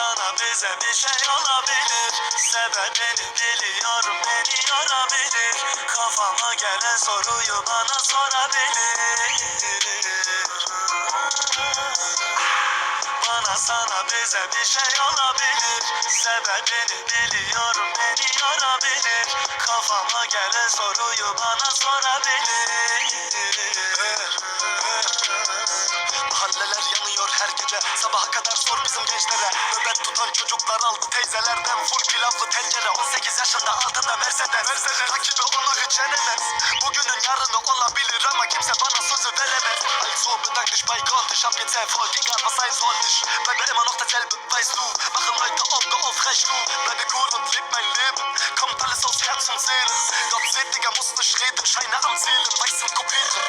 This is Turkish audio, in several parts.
sana bize bir şey olabilir. Sebebini biliyorum beni yorabilir. Kafama gelen soruyu bana sorabilir. Bana sana bize bir şey olabilir. Sebebini biliyorum beni yorabilir. Kafama gelen soruyu bana sorabilir her gece. Sabaha kadar sor bizim gençlere. Nöbet tutan çocuklar aldı teyzelerden. Full pilavlı tencere. 18 yaşında altında Mercedes, Mercedes. Rakibi onu hiç yenemez. Bugünün yarını olabilir ama kimse bana sözü veremez. Also bedank dich bei Gott Ich hab jetzt Erfolg, egal was sein soll Ich bleibe immer noch derselbe, weißt du Machen Leute Augen auf, recht du Bleibe cool und leb mein Leben Kommt alles aus Herz und Seele Gott seht, Digga, muss nicht reden Scheine am Zählen, weißen kopieren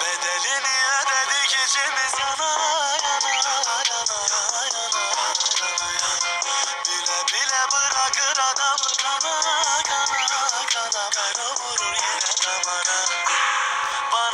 Bedelini ödedik içimiz yana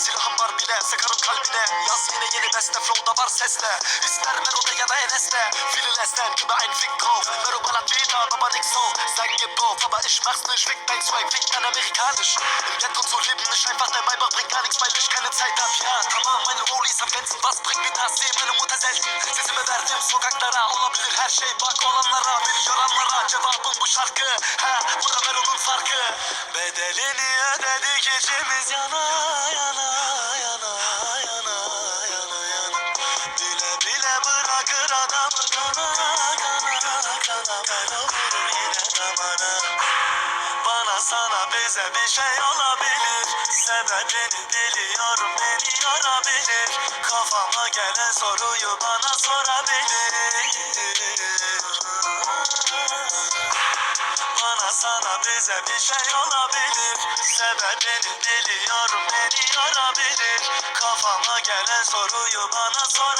silahım var bile Sıkarım kalbine. Yaz yine yeni beste flow'da var sesle. İster Mero'da ya da Enes'te Viele lästern über ein drauf Mero ballert wieder, aber nicht so Sein auf, aber ich mach's nicht Fick dein Swag, fick dein amerikanisch Im Ghetto zu leben ist einfach der Maybach Bringt gar nichts, weil ich keine Zeit hab Ja, tamam meine Rollies am Grenzen Was bringt mir das? Meine Mutter selten Sesimi verdim sokaklara Olabilir her şey. Bak olanlara Beni yoranlara Cevabım bu şarkı. Ha, bu da Mero'nun farkı. Bedelini ödedik içimiz yana sana bize bir şey olabilir. Sebebini biliyorum beni yorabilir. Kafama gelen soruyu bana sorabilir. Bana sana bize bir şey olabilir. Sebebini biliyorum beni yorabilir. Kafama gelen soruyu bana sorabilir